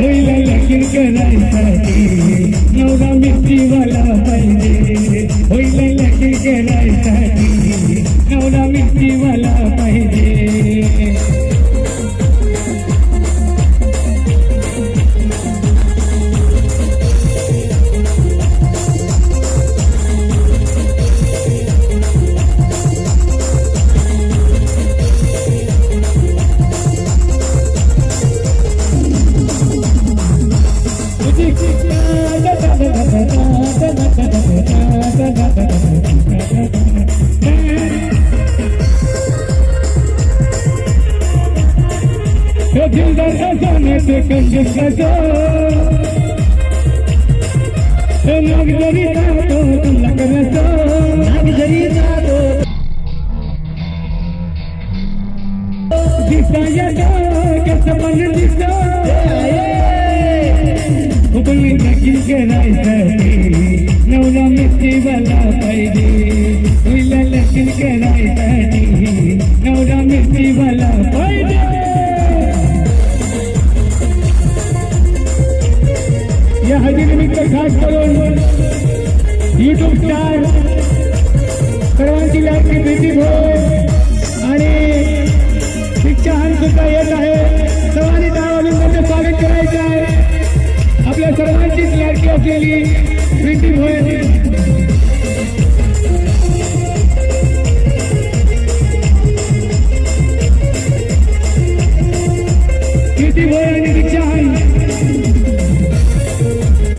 होईल लगीन करायसाठी पाहिजे होईल लकी करायसाठी नवरा मिरचीवाला दिलदार अचानक कंजूस कसो नाग जरी जातो तुला करतो नाग जरी जातो दिसा येतो कसं पण दिसतो उबळी नक्की करायसाठी नवरा मिरचीवाला पाहिजे तुला लक्षण करायसाठी. या हजेनिमित्त खास करून युट्यूब स्टार सर्वांची लाडकी प्रीती होय आणि शिक्षाहान सुद्धा येत आहे. सर्वांनी टाळावून त्यांचं स्वागत करायचं आहे. आपल्या सर्वांचीच लाडकी असलेली प्रीती भोय